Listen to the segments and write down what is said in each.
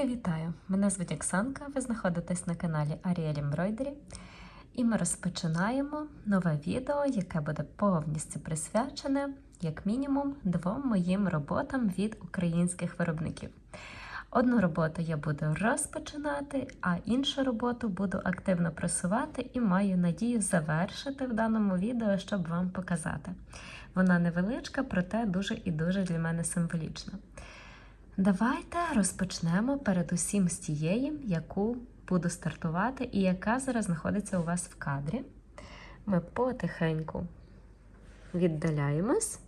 Друзі, вітаю! Мене звуть Оксанка. Ви знаходитесь на каналі Ariel Embroidery. І ми розпочинаємо нове відео, яке буде повністю присвячене, як мінімум, двом моїм роботам від українських виробників. Одну роботу я буду розпочинати, а іншу роботу буду активно просувати і маю надію завершити в даному відео, щоб вам показати. Вона невеличка, проте дуже і дуже для мене символічна. Давайте розпочнемо передусім з тієї, яку буду стартувати, і яка зараз знаходиться у вас в кадрі. Ми потихеньку віддаляємось.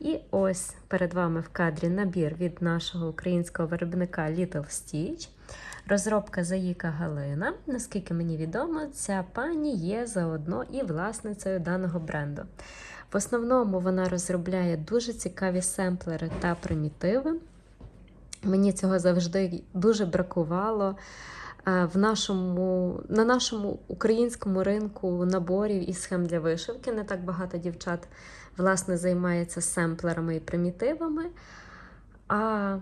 І ось перед вами в кадрі набір від нашого українського виробника Little Stitch. Розробка Заїка Галина. Наскільки мені відомо, ця пані є заодно і власницею даного бренду. В основному вона розробляє дуже цікаві семплери та примітиви. Мені цього завжди дуже бракувало е, в нашому, на нашому українському ринку наборів і схем для вишивки. Не так багато дівчат власне займається семплерами і примітивами. А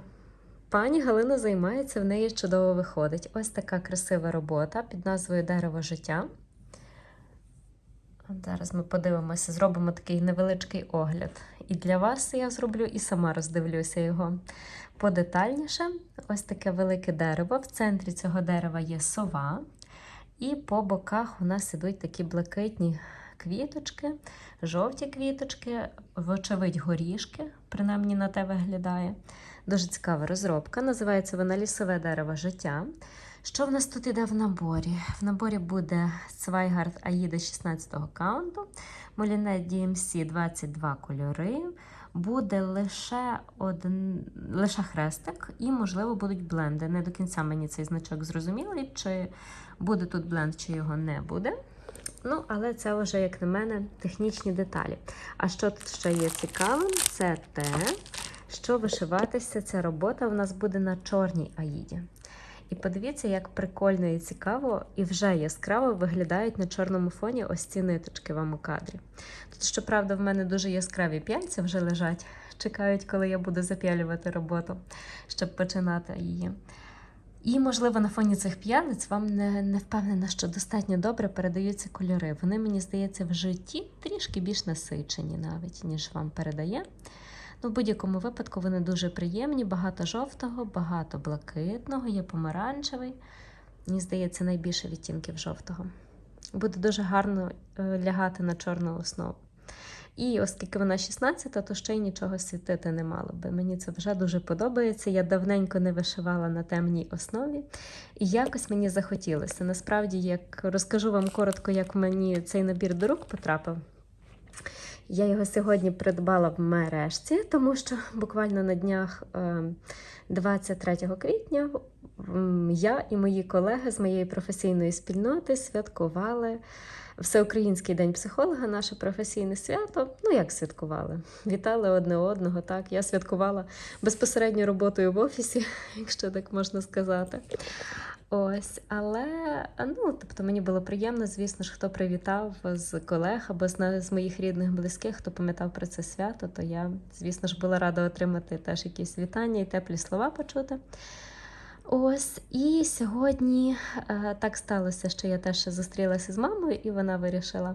пані Галина займається, в неї чудово виходить. Ось така красива робота під назвою Дерево життя. Зараз ми подивимося, зробимо такий невеличкий огляд. І для вас я зроблю, і сама роздивлюся його подетальніше. Ось таке велике дерево. В центрі цього дерева є сова, і по боках у нас ідуть такі блакитні квіточки, жовті квіточки, вочевидь, горішки, принаймні на те виглядає. Дуже цікава розробка. Називається вона Лісове дерево життя. Що в нас тут іде в наборі? В наборі буде Свайгард Аїда 16-го каунту, Молінет DMC 22 кольори, буде лише один, лише хрестик і, можливо, будуть бленди. Не до кінця мені цей значок зрозумілий, чи буде тут бленд, чи його не буде. Ну, але це вже, як на мене, технічні деталі. А що тут ще є цікавим, це те, що вишиватися ця робота у нас буде на чорній аїді. І подивіться, як прикольно і цікаво, і вже яскраво виглядають на чорному фоні ось ці ниточки вам у кадрі. Тут, щоправда, в мене дуже яскраві п'яльці вже лежать, чекають, коли я буду зап'ялювати роботу, щоб починати її. І, можливо, на фоні цих п'ялиць вам не, не впевнена, що достатньо добре передаються кольори. Вони, мені здається, в житті трішки більш насичені навіть, ніж вам передає. Ну, в будь-якому випадку вони дуже приємні, багато жовтого, багато блакитного, є помаранчевий. Мені здається, найбільше відтінків жовтого. Буде дуже гарно е, лягати на чорну основу. І оскільки вона 16, то ще й нічого світити не мало би. Мені це вже дуже подобається. Я давненько не вишивала на темній основі, і якось мені захотілося. Насправді, як розкажу вам коротко, як мені цей набір до рук потрапив. Я його сьогодні придбала в мережці, тому що буквально на днях 23 квітня я і мої колеги з моєї професійної спільноти святкували Всеукраїнський день психолога, наше професійне свято. Ну, як святкували? Вітали одне одного. Так, я святкувала безпосередньо роботою в офісі, якщо так можна сказати. Ось, але ну, тобто мені було приємно, звісно ж, хто привітав з колег або з, з моїх рідних, близьких, хто пам'ятав про це свято, то я, звісно ж, була рада отримати теж якісь вітання і теплі слова почути. Ось, і сьогодні е, так сталося, що я теж зустрілася з мамою, і вона вирішила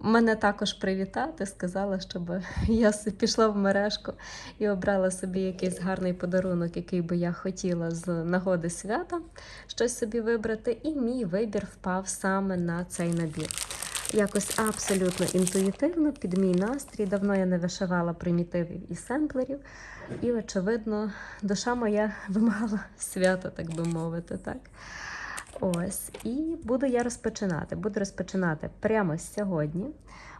мене також привітати. Сказала, щоб я пішла в мережку і обрала собі якийсь гарний подарунок, який би я хотіла з нагоди свята щось собі вибрати. І мій вибір впав саме на цей набір. Якось абсолютно інтуїтивно, під мій настрій. Давно я не вишивала примітивів і семплерів. І, очевидно, душа моя вимагала свята, так би мовити. так. Ось. І буду я розпочинати. Буду розпочинати прямо сьогодні.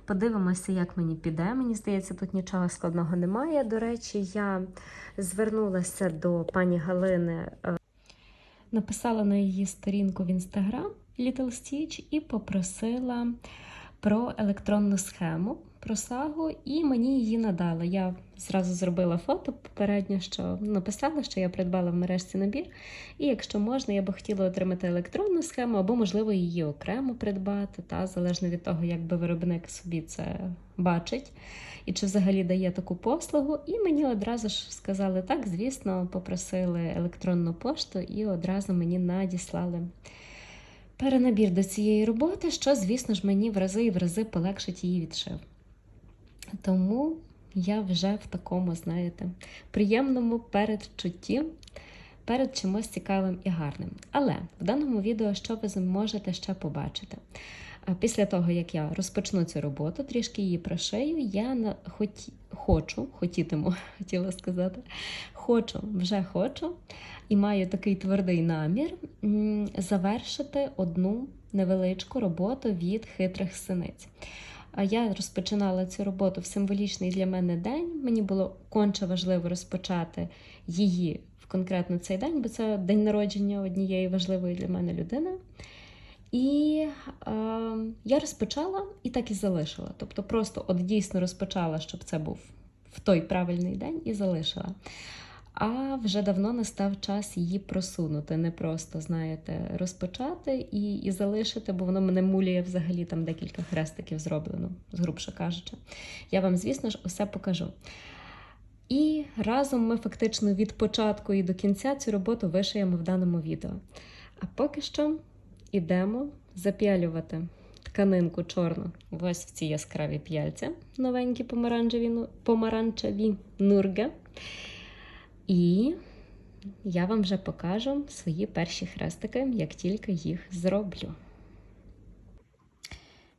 Подивимося, як мені піде. Мені здається, тут нічого складного немає. До речі, я звернулася до пані Галини, е, написала на її сторінку в інстаграм Little Stitch і попросила про електронну схему, про сагу, і мені її надали. Я зразу зробила фото попередньо, що написала, що я придбала в мережці набір. І якщо можна, я би хотіла отримати електронну схему, або, можливо, її окремо придбати, та залежно від того, як би виробник собі це бачить. І чи взагалі дає таку послугу, і мені одразу ж сказали так, звісно, попросили електронну пошту і одразу мені надіслали перенабір до цієї роботи, що, звісно ж, мені в рази і в рази полегшить її відшив. Тому я вже в такому, знаєте, приємному передчутті, перед чимось цікавим і гарним. Але в даному відео, що ви зможете ще побачити? Після того, як я розпочну цю роботу, трішки її прошию, я хоті... хочу, хотітиму, хотіла сказати, хочу, вже хочу, і маю такий твердий намір завершити одну невеличку роботу від хитрих синиць. Я розпочинала цю роботу в символічний для мене день. Мені було конче важливо розпочати її в конкретно цей день, бо це день народження однієї важливої для мене людини. І е, я розпочала і так і залишила. Тобто, просто от дійсно розпочала, щоб це був в той правильний день, і залишила. А вже давно настав час її просунути, не просто, знаєте, розпочати і і залишити, бо воно мене мулює взагалі там декілька хрестиків зроблено, згрубше кажучи. Я вам, звісно ж, усе покажу. І разом ми фактично від початку і до кінця цю роботу вишиємо в даному відео. А поки що ідемо зап'ялювати тканинку чорну ось в ці яскраві п'яльця, новенькі помаранчеві, помаранчеві нурги. І я вам вже покажу свої перші хрестики, як тільки їх зроблю.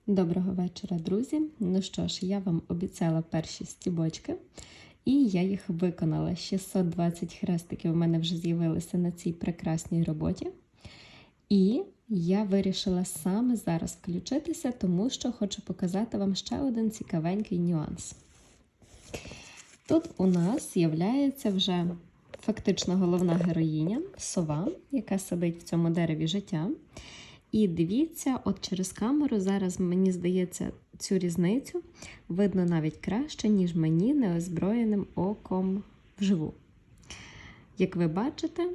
Доброго вечора, друзі! Ну що ж, я вам обіцяла перші стібочки, і я їх виконала. 620 хрестиків у мене вже з'явилися на цій прекрасній роботі. І я вирішила саме зараз включитися, тому що хочу показати вам ще один цікавенький нюанс. Тут у нас з'являється вже фактично головна героїня сова, яка сидить в цьому дереві життя. І дивіться, от через камеру зараз, мені здається, цю різницю видно навіть краще, ніж мені неозброєним оком вживу. Як ви бачите,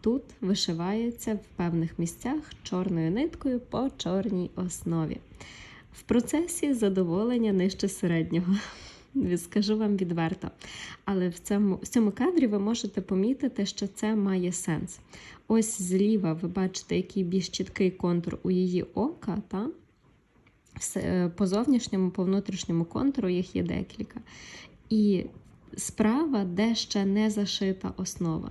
тут вишивається в певних місцях чорною ниткою по чорній основі. В процесі задоволення нижче середнього. Скажу вам відверто. Але в цьому в цьому кадрі ви можете помітити, що це має сенс. Ось зліва ви бачите, який більш чіткий контур у її ока. Та? По зовнішньому, по внутрішньому контуру їх є декілька. І справа, де ще не зашита основа.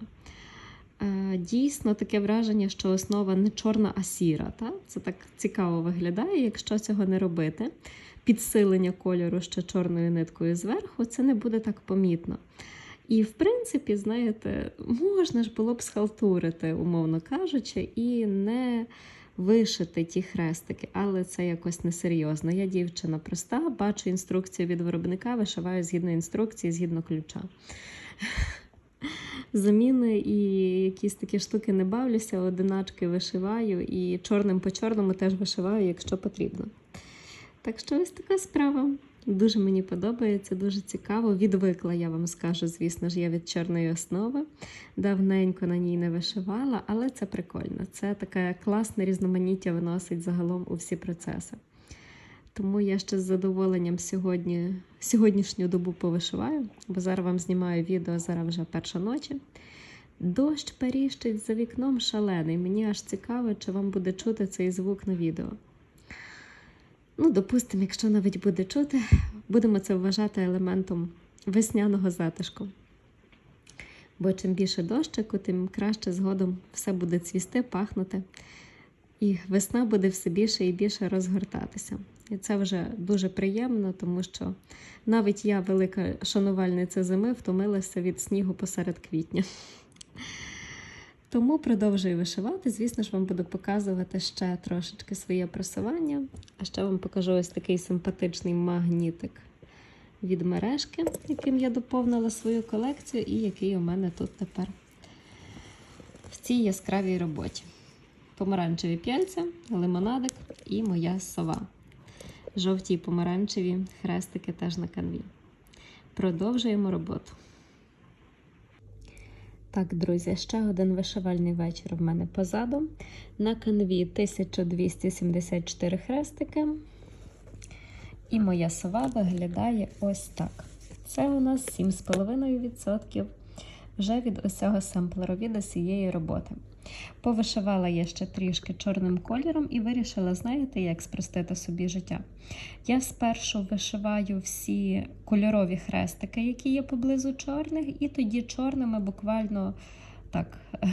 Дійсно, таке враження, що основа не чорна, а сіра. Та? Це так цікаво виглядає, якщо цього не робити підсилення кольору ще чорною ниткою зверху, це не буде так помітно. І, в принципі, знаєте, можна ж було б схалтурити, умовно кажучи, і не вишити ті хрестики, але це якось несерйозно. Я дівчина проста, бачу інструкцію від виробника, вишиваю згідно інструкції, згідно ключа. Заміни і якісь такі штуки не бавлюся, одиначки вишиваю, і чорним по чорному теж вишиваю, якщо потрібно. Так що ось така справа. Дуже мені подобається, дуже цікаво. Відвикла, я вам скажу, звісно ж, я від чорної основи. Давненько на ній не вишивала, але це прикольно. Це таке класне різноманіття виносить загалом у всі процеси. Тому я ще з задоволенням сьогодні, сьогоднішню добу повишиваю, бо зараз вам знімаю відео, зараз вже перша ночі. Дощ періщить за вікном шалений. Мені аж цікаво, чи вам буде чути цей звук на відео. Ну, допустимо, якщо навіть буде чути, будемо це вважати елементом весняного затишку. Бо чим більше дощику, тим краще згодом все буде цвісти, пахнути. І весна буде все більше і більше розгортатися. І це вже дуже приємно, тому що навіть я, велика шанувальниця зими, втомилася від снігу посеред квітня. Тому продовжую вишивати. Звісно ж, вам буду показувати ще трошечки своє просування. А ще вам покажу ось такий симпатичний магнітик від мережки, яким я доповнила свою колекцію, і який у мене тут тепер в цій яскравій роботі. Помаранчеві п'яльця, лимонадик і моя сова. жовті помаранчеві хрестики теж на канві. Продовжуємо роботу. Так, друзі, ще один вишивальний вечір в мене позаду. На канві 1274 хрестики. І моя сова виглядає ось так. Це у нас 7,5% вже від усього семплеру, від усієї роботи. Повишивала я ще трішки чорним кольором і вирішила, знаєте, як спростити собі життя. Я спершу вишиваю всі кольорові хрестики, які є поблизу чорних, і тоді чорними буквально так.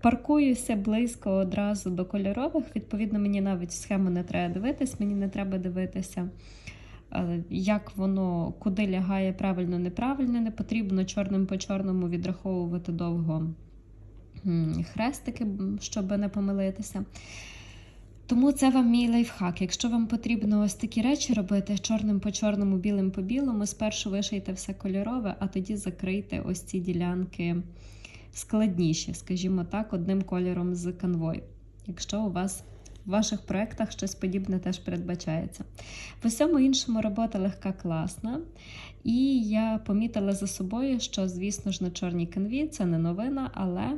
Паркуюся близько одразу до кольорових. Відповідно, мені навіть схему не треба дивитись, мені не треба дивитися, е, як воно куди лягає правильно, неправильно. Не потрібно чорним по чорному відраховувати довго хрестики, щоб не помилитися. Тому це вам мій лайфхак. Якщо вам потрібно ось такі речі робити чорним по чорному, білим по білому, спершу вишийте все кольорове, а тоді закрийте ось ці ділянки складніші, скажімо так, одним кольором з канвою. Якщо у вас в ваших проєктах щось подібне теж передбачається. В усьому іншому робота легка, класна. І я помітила за собою, що, звісно ж, на чорній канві це не новина, але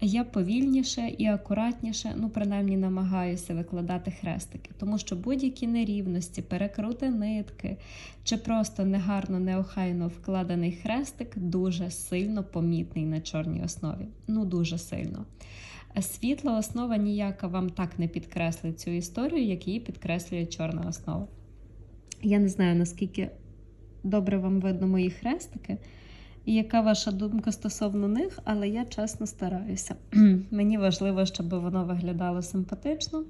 я повільніше і акуратніше, ну, принаймні, намагаюся викладати хрестики, тому що будь-які нерівності, перекрути нитки чи просто негарно, неохайно вкладений хрестик дуже сильно помітний на чорній основі. Ну, дуже сильно. Світла основа ніяка вам так не підкреслить цю історію, як її підкреслює чорна основа. Я не знаю, наскільки добре вам видно мої хрестики, і яка ваша думка стосовно них, але я чесно стараюся. Мені важливо, щоб воно виглядало симпатично.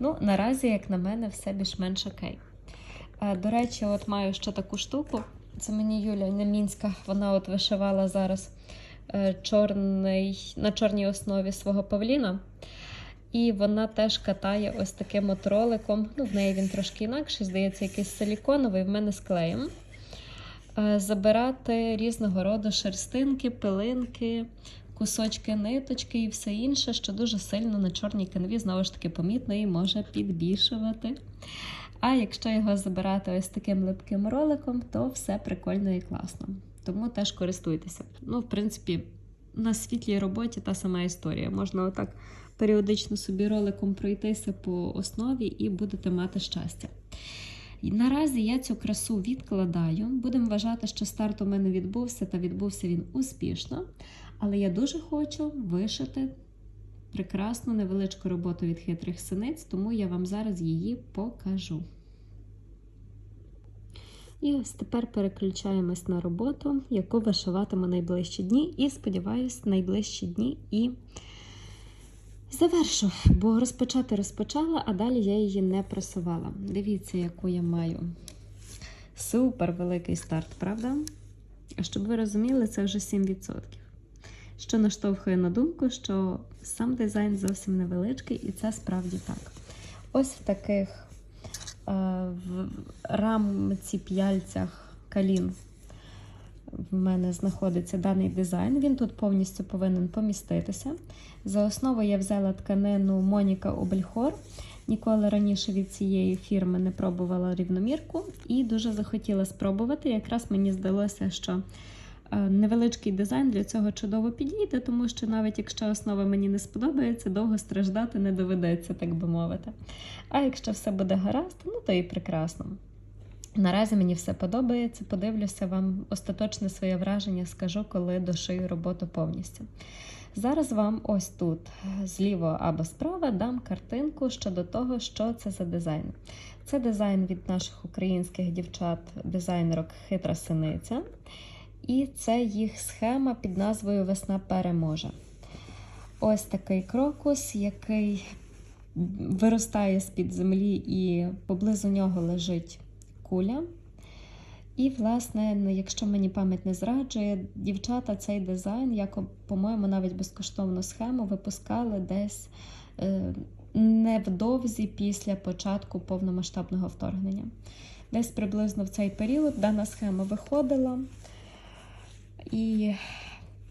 Ну, наразі, як на мене, все більш-менш окей. Е, До речі, от маю ще таку штуку. Це мені Юля Немінська, вона от вишивала зараз чорний, на чорній основі свого павліна. І вона теж катає ось таким от роликом. Ну, в неї він трошки інакший, здається, якийсь силіконовий, в мене з клеєм. Е, Забирати різного роду шерстинки, пилинки, кусочки ниточки і все інше, що дуже сильно на чорній канві, знову ж таки, помітно і може підбільшувати. А якщо його забирати ось таким липким роликом, то все прикольно і класно. Тому теж користуйтеся. Ну, в принципі, на світлій роботі та сама історія. Можна отак періодично собі роликом пройтися по основі і будете мати щастя. І наразі я цю красу відкладаю. Будемо вважати, що старт у мене відбувся, та відбувся він успішно. Але я дуже хочу вишити прекрасну невеличку роботу від хитрих синиць, тому я вам зараз її покажу. І ось тепер переключаємось на роботу, яку вишиватиму найближчі дні, і сподіваюсь, найближчі дні і завершу, бо розпочати розпочала, а далі я її не просувала. Дивіться, яку я маю супер великий старт, правда? А щоб ви розуміли, це вже 7%. Що наштовхує на думку, що сам дизайн зовсім невеличкий, і це справді так. Ось в таких в рамці п'яльцях калін в мене знаходиться даний дизайн. Він тут повністю повинен поміститися. За основу я взяла тканину Моніка Обельхор. Ніколи раніше від цієї фірми не пробувала рівномірку і дуже захотіла спробувати. Якраз мені здалося, що е, невеличкий дизайн для цього чудово підійде, тому що навіть якщо основа мені не сподобається, довго страждати не доведеться, так би мовити. А якщо все буде гаразд, ну то і прекрасно. Наразі мені все подобається. Подивлюся вам остаточне своє враження, скажу, коли дошию роботу повністю. Зараз вам ось тут, зліво або справа, дам картинку щодо того, що це за дизайн. Це дизайн від наших українських дівчат-дизайнерок Хитра Синиця. І це їх схема під назвою Весна переможе. Ось такий крокус, який виростає з-під землі, і поблизу нього лежить куля. І, власне, ну, якщо мені пам'ять не зраджує, дівчата цей дизайн, як, по-моєму, навіть безкоштовну схему випускали десь е, невдовзі після початку повномасштабного вторгнення. Десь приблизно в цей період дана схема виходила. І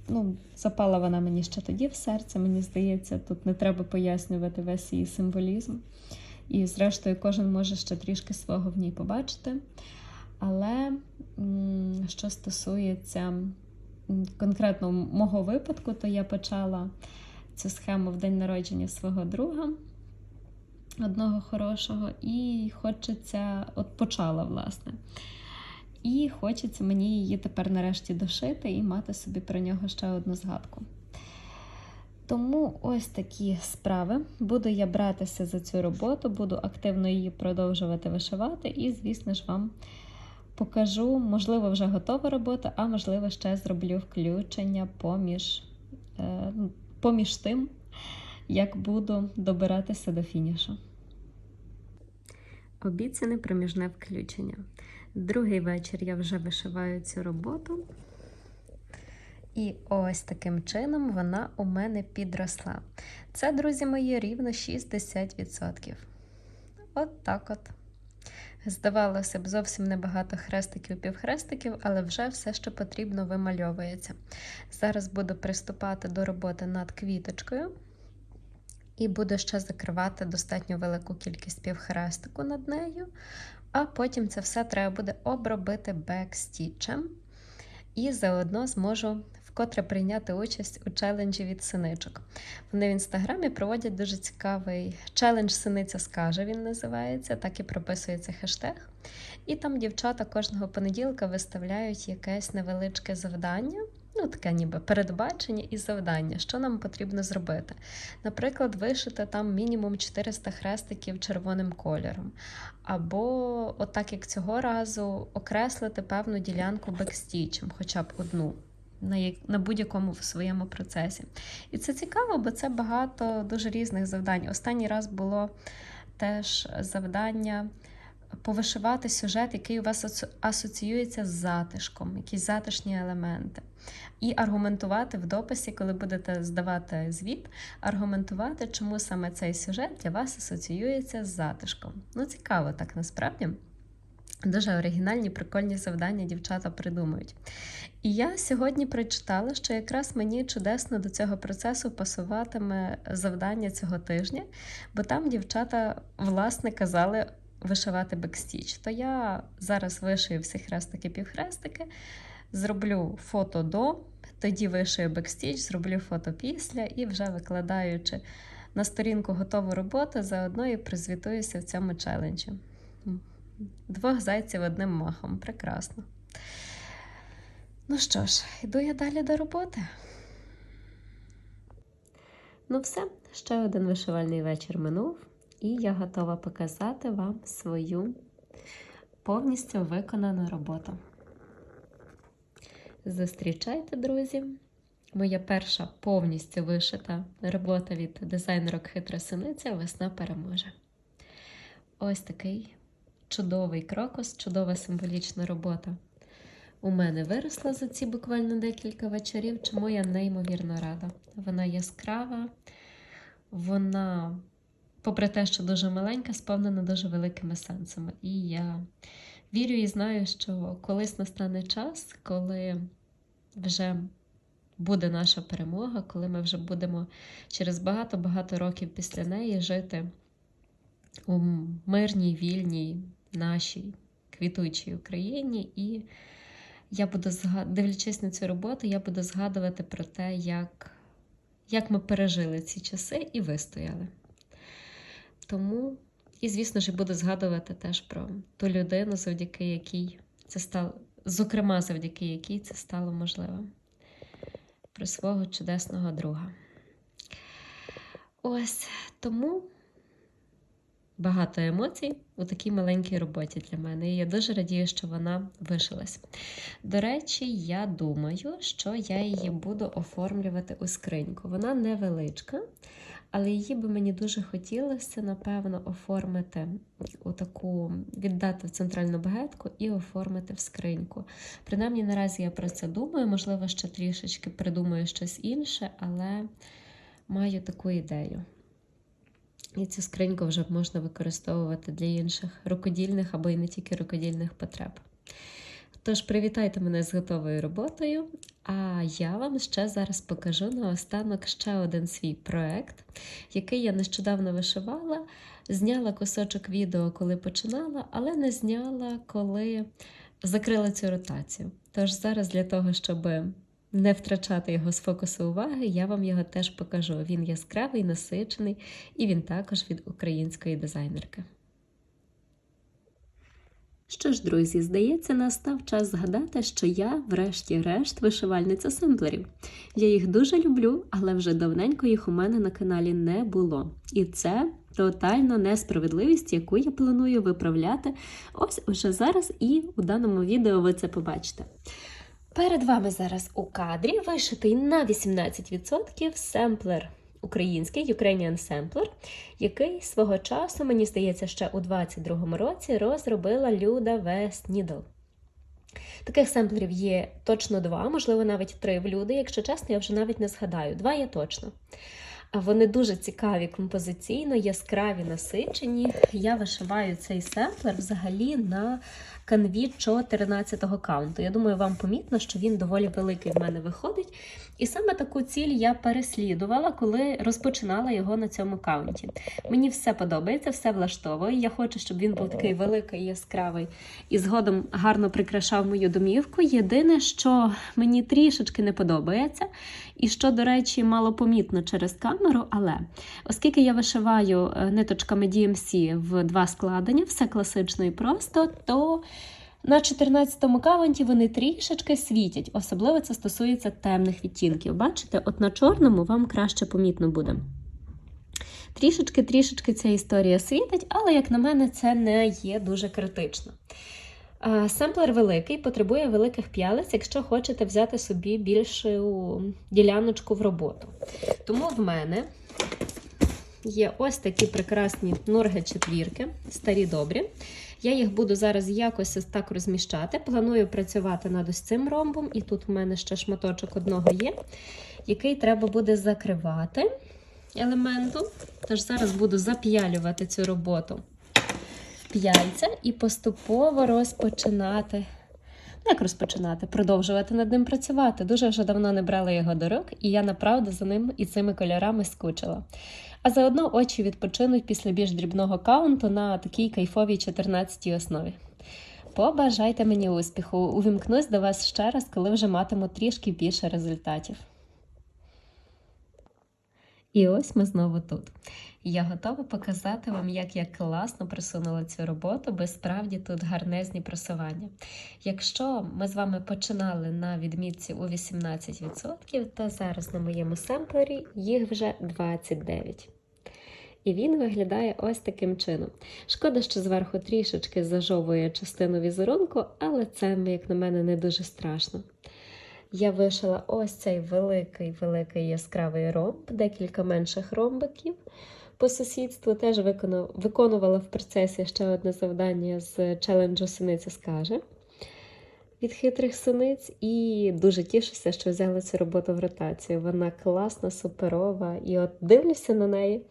ну, запала вона мені ще тоді в серце, мені здається, тут не треба пояснювати весь її символізм. І, зрештою, кожен може ще трішки свого в ній побачити. Але що стосується конкретно мого випадку, то я почала цю схему в день народження свого друга, одного хорошого, і хочеться, от почала, власне. І хочеться мені її тепер нарешті дошити і мати собі про нього ще одну згадку. Тому ось такі справи. Буду я братися за цю роботу, буду активно її продовжувати вишивати, і, звісно ж, вам покажу, можливо, вже готова робота, а можливо, ще зроблю включення поміж, е, ну, поміж тим, як буду добиратися до фінішу. Обіцяне проміжне включення. Другий вечір я вже вишиваю цю роботу. І ось таким чином вона у мене підросла. Це, друзі мої, рівно 60%. От так от. Здавалося б, зовсім небагато хрестиків, півхрестиків, але вже все, що потрібно, вимальовується. Зараз буду приступати до роботи над квіточкою. І буду ще закривати достатньо велику кількість півхрестику над нею. А потім це все треба буде обробити бекстічем. І заодно зможу вкотре прийняти участь у челенджі від синичок. Вони в інстаграмі проводять дуже цікавий челендж Синиця скаже, він називається, так і прописується хештег. І там дівчата кожного понеділка виставляють якесь невеличке завдання. Ну, таке ніби передбачення і завдання, що нам потрібно зробити. Наприклад, вишити там мінімум 400 хрестиків червоним кольором. Або, отак як цього разу, окреслити певну ділянку бекстічем, хоча б одну. На будь-якому своєму процесі. І це цікаво, бо це багато дуже різних завдань. Останній раз було теж завдання повишивати сюжет, який у вас асоціюється з затишком, якісь затишні елементи. І аргументувати в дописі, коли будете здавати звіт, аргументувати, чому саме цей сюжет для вас асоціюється з затишком. Ну, цікаво, так насправді. Дуже оригінальні, прикольні завдання дівчата придумують. І я сьогодні прочитала, що якраз мені чудесно до цього процесу пасуватиме завдання цього тижня, бо там дівчата, власне, казали вишивати бекстіч. То я зараз вишию всі хрестики-півхрестики, зроблю фото до, тоді вишию бекстіч, зроблю фото після і вже викладаючи на сторінку готову роботу, заодно і призвітуюся в цьому челенджі. Двох зайців одним махом. Прекрасно. Ну що ж, йду я далі до роботи. Ну, все, ще один вишивальний вечір минув, і я готова показати вам свою повністю виконану роботу. Зустрічайте, друзі! Моя перша повністю вишита робота від дизайнерок Хитра Синиця Весна переможе. Ось такий чудовий крокус, чудова символічна робота. У мене виросла за ці буквально декілька вечорів, чому я неймовірно рада. Вона яскрава, вона, попри те, що дуже маленька, сповнена дуже великими сенсами. І я вірю і знаю, що колись настане час, коли вже буде наша перемога, коли ми вже будемо через багато-багато років після неї жити у мирній, вільній, нашій квітучій Україні. І я буду дивлячись на цю роботу, я буду згадувати про те, як, як ми пережили ці часи і вистояли. Тому, і, звісно ж, буду згадувати теж про ту людину, завдяки якій це стало, зокрема, завдяки якій це стало можливим. Про свого чудесного друга. Ось тому багато емоцій у такій маленькій роботі для мене. І я дуже радію, що вона вишилась. До речі, я думаю, що я її буду оформлювати у скриньку. Вона невеличка, але її би мені дуже хотілося, напевно, оформити у таку, віддати в центральну багетку і оформити в скриньку. Принаймні, наразі я про це думаю, можливо, ще трішечки придумаю щось інше, але маю таку ідею. І цю скриньку вже можна використовувати для інших рукодільних або і не тільки рукодільних потреб. Тож привітайте мене з готовою роботою. А я вам ще зараз покажу наостанок ще один свій проект, який я нещодавно вишивала. Зняла кусочок відео, коли починала, але не зняла, коли закрила цю ротацію. Тож зараз для того, щоб не втрачати його з фокусу уваги, я вам його теж покажу. Він яскравий, насичений, і він також від української дизайнерки. Що ж, друзі, здається, настав час згадати, що я, врешті-решт, вишивальниця семплерів. Я їх дуже люблю, але вже давненько їх у мене на каналі не було. І це тотальна несправедливість, яку я планую виправляти ось уже зараз, і у даному відео ви це побачите. Перед вами зараз у кадрі вишитий на 18% семплер український Ukrainian Sampler, який свого часу, мені здається, ще у 22-му році розробила Люда Вест Нідл. Таких семплерів є точно два, можливо, навіть три в люди. Якщо чесно, я вже навіть не згадаю. Два є точно. Вони дуже цікаві композиційно, яскраві, насичені. Я вишиваю цей семплер взагалі на канві 14-го каунту. Я думаю, вам помітно, що він доволі великий в мене виходить. І саме таку ціль я переслідувала, коли розпочинала його на цьому каунті. Мені все подобається, все влаштовує. Я хочу, щоб він був такий великий, яскравий і згодом гарно прикрашав мою домівку. Єдине, що мені трішечки не подобається, і що, до речі, мало помітно через камеру, але оскільки я вишиваю е, ниточками DMC в два складення, все класично і просто, то на 14-му каванті вони трішечки світять, особливо це стосується темних відтінків. Бачите, от на чорному вам краще помітно буде. Трішечки-трішечки ця історія світить, але, як на мене, це не є дуже критично. Семплер великий, потребує великих п'ялиць, якщо хочете взяти собі більшу діляночку в роботу. Тому в мене є ось такі прекрасні норги четвірки, старі добрі. Я їх буду зараз якось так розміщати. Планую працювати над ось цим ромбом, і тут в мене ще шматочок одного є, який треба буде закривати елементом. Тож зараз буду зап'ялювати цю роботу п'яльця і поступово розпочинати. Ну, Як розпочинати? Продовжувати над ним працювати. Дуже вже давно не брала його до рук, і я направду за ним і цими кольорами скучила. А заодно очі відпочинуть після більш дрібного каунту на такій кайфовій 14-й основі. Побажайте мені успіху! Увімкнусь до вас ще раз, коли вже матиму трішки більше результатів. І ось ми знову тут. Я готова показати вам, як я класно просунула цю роботу, бо справді тут гарнезні просування. Якщо ми з вами починали на відмітці у 18%, то зараз на моєму семплері їх вже 29%. І він виглядає ось таким чином. Шкода, що зверху трішечки зажовує частину візерунку, але це, як на мене, не дуже страшно. Я вишила ось цей великий-великий яскравий ромб, декілька менших ромбиків. По сусідству теж виконувала в процесі ще одне завдання з челенджу Синиця скаже від хитрих синиць, і дуже тішуся, що взяла цю роботу в ротацію. Вона класна, суперова. І от дивлюся на неї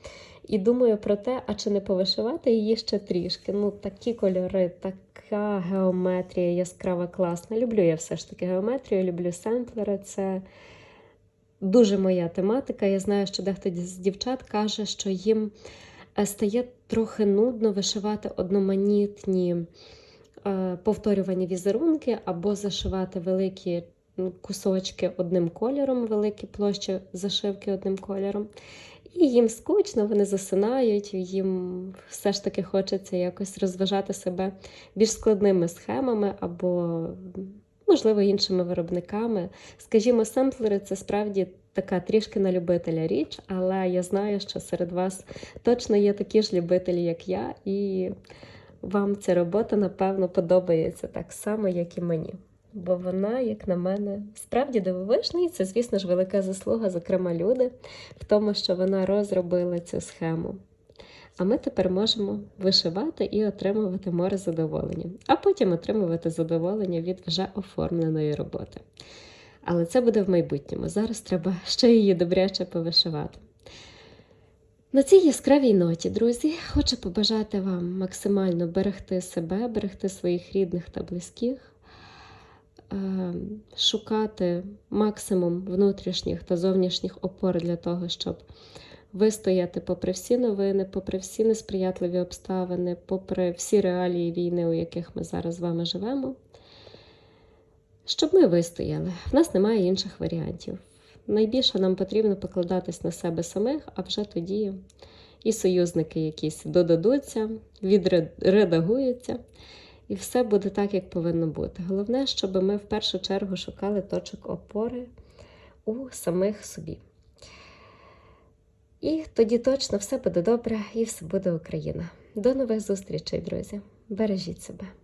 і думаю про те, а чи не повишивати її ще трішки. Ну, такі кольори, така геометрія яскрава, класна. Люблю я все ж таки геометрію, люблю семплери. Це дуже моя тематика. Я знаю, що дехто з дівчат каже, що їм е, стає трохи нудно вишивати одноманітні. Е, повторювані візерунки, або зашивати великі кусочки одним кольором, великі площі зашивки одним кольором. І їм скучно, вони засинають, їм все ж таки хочеться якось розважати себе більш складними схемами або, можливо, іншими виробниками. Скажімо, семплери це справді така трішки на любителя річ, але я знаю, що серед вас точно є такі ж любителі, як я. і вам ця робота, напевно, подобається так само, як і мені. Бо вона, як на мене, справді дивовижна, і це, звісно ж, велика заслуга, зокрема, люди, в тому, що вона розробила цю схему. А ми тепер можемо вишивати і отримувати море задоволення, а потім отримувати задоволення від вже оформленої роботи. Але це буде в майбутньому. Зараз треба ще її добряче повишивати. На цій яскравій ноті, друзі, хочу побажати вам максимально берегти себе, берегти своїх рідних та близьких, шукати максимум внутрішніх та зовнішніх опор для того, щоб вистояти попри всі новини, попри всі несприятливі обставини, попри всі реалії війни, у яких ми зараз з вами живемо. Щоб ми вистояли. В нас немає інших варіантів. Найбільше нам потрібно покладатись на себе самих, а вже тоді і союзники якісь додадуться, відредагуються, і все буде так, як повинно бути. Головне, щоб ми в першу чергу шукали точок опори у самих собі. І тоді точно все буде добре і все буде Україна. До нових зустрічей, друзі. Бережіть себе.